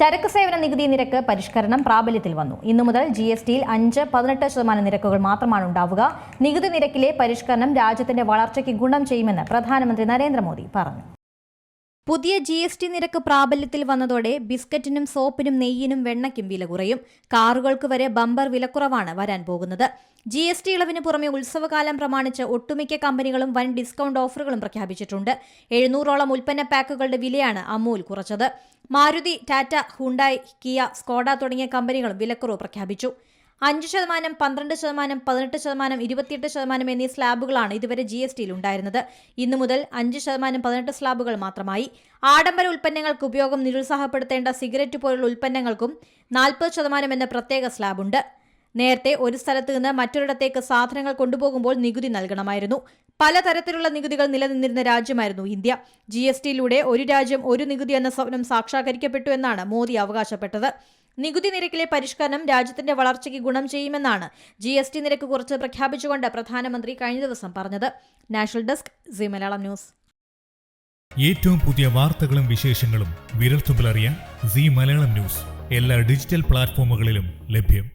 ചരക്ക് സേവന നികുതി നിരക്ക് പരിഷ്കരണം പ്രാബല്യത്തിൽ വന്നു. ഇന്നു മുതൽ ജി എസ് ടിയിൽ അഞ്ച് പതിനെട്ട് ശതമാനം നിരക്കുകൾ മാത്രമാണ് ഉണ്ടാവുക. നികുതി നിരക്കിലെ പരിഷ്കരണം രാജ്യത്തിന്റെ വളർച്ചയ്ക്ക് ഗുണം ചെയ്യുമെന്ന് പ്രധാനമന്ത്രി നരേന്ദ്രമോദി പറഞ്ഞു. പുതിയ ജി എസ് ടി നിരക്ക് പ്രാബല്യത്തിൽ വന്നതോടെ ബിസ്ക്കറ്റിനും സോപ്പിനും നെയ്യിനും വെണ്ണയ്ക്കും വില കുറയും. കാറുകൾക്ക് വരെ ബമ്പർ വിലക്കുറവാണ് വരാൻ പോകുന്നത്. ജി എസ് ടി ഇളവിന് പുറമെ ഉത്സവകാലം പ്രമാണിച്ച് ഒട്ടുമിക്ക കമ്പനികളും വൻ ഡിസ്കൗണ്ട് ഓഫറുകളും പ്രഖ്യാപിച്ചിട്ടുണ്ട്. എഴുന്നൂറോളം ഉൽപ്പന്ന പാക്കുകളുടെ വിലയാണ് അമൂൽ കുറച്ചത്. Maruti Tata Hyundai Kia Skoda തുടങ്ങിയ കമ്പനികളും വിലക്കുറവ് പ്രഖ്യാപിച്ചു. അഞ്ച് ശതമാനം പന്ത്രണ്ട് ശതമാനം പതിനെട്ട് ശതമാനം ഇരുപത്തിയെട്ട് ശതമാനം എന്നീ സ്ലാബുകളാണ് ഇതുവരെ ജി എസ് ടിയിൽ ഉണ്ടായിരുന്നത്. ഇന്നു മുതൽ അഞ്ച് ശതമാനം പതിനെട്ട് സ്ലാബുകൾ മാത്രമായി. ആഡംബര ഉൽപ്പന്നങ്ങൾക്ക് ഉപയോഗം നിരുത്സാഹപ്പെടുത്തേണ്ട സിഗരറ്റ് പോലുള്ള ഉൽപ്പന്നങ്ങൾക്കും നാൽപ്പത് ശതമാനം എന്ന പ്രത്യേക സ്ലാബുണ്ട്. നേരത്തെ ഒരു സ്ഥലത്ത് നിന്ന് മറ്റൊരിടത്തേക്ക് സാധനങ്ങൾ കൊണ്ടുപോകുമ്പോൾ നികുതി നൽകണമായിരുന്നു. പലതരത്തിലുള്ള നികുതികൾ നിലനിന്നിരുന്ന രാജ്യമായിരുന്നു ഇന്ത്യ. ജി എസ് ടിയിലൂടെ ഒരു രാജ്യം ഒരു നികുതി എന്ന സ്വപ്നം സാക്ഷാത്കരിക്കപ്പെട്ടു എന്നാണ് മോദി അവകാശപ്പെട്ടത്. നികുതി നിരക്കിലെ പരിഷ്കരണം രാജ്യത്തിന്റെ വളർച്ചയ്ക്ക് ഗുണം ചെയ്യുമെന്നാണ് ജി എസ് ടി നിരക്ക് കുറച്ച് പ്രഖ്യാപിച്ചുകൊണ്ട് പ്രധാനമന്ത്രി കഴിഞ്ഞ ദിവസം പറഞ്ഞത്. National desk C Malayalam news. ഏറ്റവും പുതിയ വാർത്തകളും വിശേഷങ്ങളും വിരൽത്തുമ്പിലറിയാൻ സി മലയാളം ന്യൂസ്. എല്ലാ ഡിജിറ്റൽ പ്ലാറ്റ്ഫോമുകളിലും ലഭ്യം.